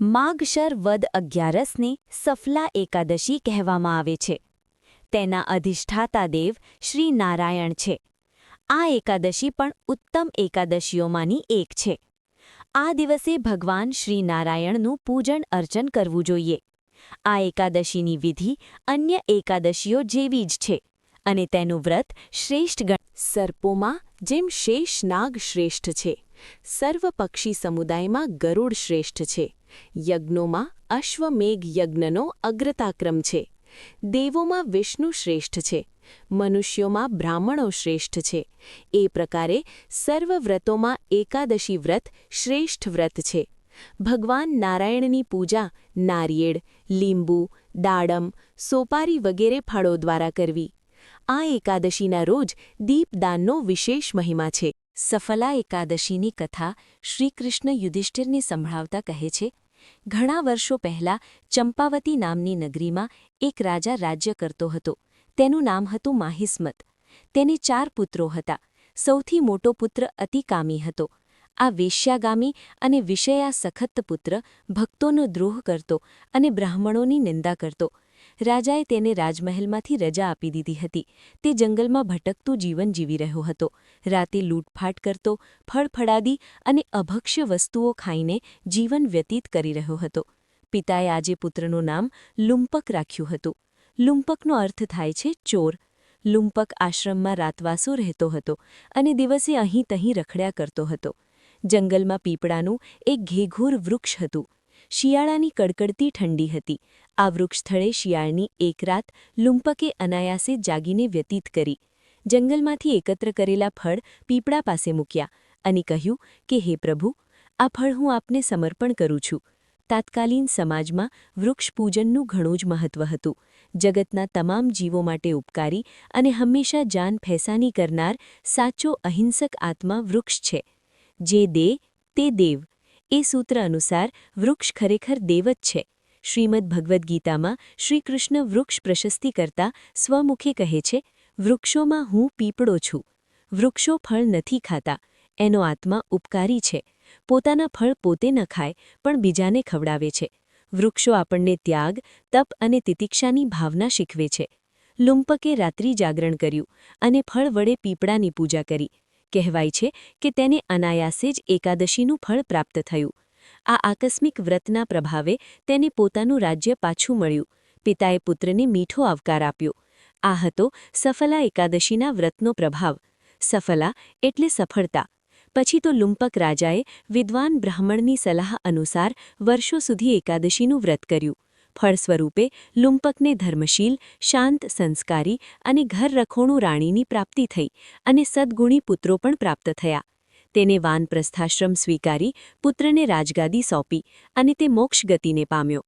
માગશર વદ અગિયારસને સફલા એકાદશી કહેવામાં આવે છે. તેના અધિષ્ઠાતા દેવ શ્રી નારાયણ છે. આ એકાદશી પણ ઉત્તમ એકાદશીઓમાંની એક છે. આ દિવસે ભગવાન શ્રી નારાયણનું પૂજન અર્ચન કરવું જોઈએ. આ એકાદશીની વિધિ અન્ય એકાદશીઓ જેવી જ છે અને તેનું વ્રત શ્રેષ્ઠ ગણ સર્પોમાં, જેમ શેષ નાગ શ્રેષ્ઠ છે. સર્વ પક્ષી સમુદાયમાં ગરુડ શ્રેષ્ઠ છે. યજ્ઞોમાં અશ્વમેઘ યજ્ઞનો અગ્રતાક્રમ છે. દેવોમાં વિષ્ણુ શ્રેષ્ઠ છે. મનુષ્યોમાં બ્રાહ્મણો શ્રેષ્ઠ છે. એ પ્રકારે સર્વ વ્રતોમાં એકાદશી વ્રત શ્રેષ્ઠ વ્રત છે. ભગવાન નારાયણની પૂજા નારિયેળ, લીંબુ, દાડમ, સોપારી વગેરે ફળો દ્વારા કરવી. આ એકાદશીના રોજ દીપદાનનો વિશેષ મહિમા છે. સફલા એકાદશીની કથા શ્રીકૃષ્ણ યુધિષ્ઠિરને સંભળાવતા કહે છે, ઘણા વર્ષો પહેલાં ચંપાવતી નામની નગરીમાં એક રાજા રાજ્ય કરતો હતો. તેનું નામ હતું માહિસ્મત. તેને ચાર પુત્રો હતા. સૌથી મોટો પુત્ર અતિકામી હતો. આ વેશ્યાગામી અને વિષયા સખત પુત્ર ભક્તોનો દ્રોહ કરતો અને બ્રાહ્મણોની નિંદા કરતો. રાજાએ તેને રાજમહેલમાંથી રજા આપી દીધી હતી. તે જંગલમાં ભટકતું જીવન જીવી રહ્યો હતો. રાતે લૂંટફાટ કરતો ફળફળાદી અને અભક્ષ્ય વસ્તુઓ ખાઈને જીવન વ્યતીત કરી રહ્યો હતો. પિતાએ આજે પુત્રનું નામ લુંપક રાખ્યું હતું. લુંપકનો અર્થ થાય છે ચોર. લુંપક આશ્રમમાં રાતવાસો રહેતો હતો અને દિવસે અહીં તહીં રખડ્યા કરતો હતો. જંગલમાં પીપળાનું એક ઘેઘૂર વૃક્ષ હતું. શિયાળાની કડકડતી ઠંડી હતી. આ વૃક્ષસ્થળે શિયાળની એક રાત લુંપકે અનાયાસે જાગીને વ્યતીત કરી. જંગલમાંથી એકત્ર કરેલા ફળ પીપળા પાસે મૂક્યા અને કહ્યું કે, હે પ્રભુ, આ ફળ હું આપને સમર્પણ કરું છું. તાત્કાલીન સમાજમાં વૃક્ષ પૂજનનું ઘણું જ મહત્વ હતું. જગતના તમામ જીવો માટે ઉપકારી અને હંમેશા જાન ફેસાની કરનાર સાચો અહિંસક આત્મા વૃક્ષ છે. જે દે, તે દેવ. એ સૂત્ર અનુસાર વૃક્ષ ખરેખર દેવ જ છે. શ્રીમદ ભગવદ્ ગીતામાં શ્રીકૃષ્ણ વૃક્ષ પ્રશસ્તિ કરતા સ્વમુખે કહે છે, વૃક્ષોમાં હું પીપળો છું. વૃક્ષો ફળ નથી ખાતા. એનો આત્મા ઉપકારી છે. પોતાના ફળ પોતે ન ખાય, પણ બીજાને ખવડાવે છે. વૃક્ષો આપણને ત્યાગ, તપ અને તિતિક્ષાની ભાવના શીખવે છે. લુંપકે રાત્રિ જાગરણ કર્યું અને ફળ વડે પીપળાની પૂજા કરી. કહેવાય છે કે તેને અનાયાસે જ એકાદશીનું ફળ પ્રાપ્ત થયું. આ આકસ્મિક વ્રતના પ્રભાવે તેને પોતાનું રાજ્ય પાછું મળ્યું. પિતાએ પુત્રને મીઠો આવકાર આપ્યો. આ હતો સફલા એકાદશીના વ્રતનો પ્રભાવ. સફલા એટલે સફળતા. પછી તો લુંપક રાજાએ વિદ્વાન બ્રાહ્મણની સલાહ અનુસાર વર્ષો સુધી એકાદશીનું વ્રત કર્યું. ફળ સ્વરૂપે લુંપકને ધર્મશીલ, શાંત, સંસ્કારી અને ઘર રખોણું રાણીની પ્રાપ્તિ થઈ અને સદગુણી પુત્રો પણ પ્રાપ્ત થયા. તેને વાનપ્રસ્થાશ્રમ સ્વીકારી પુત્રને રાજગાદી સોંપી અને તે મોક્ષ ગતિને પામ્યો.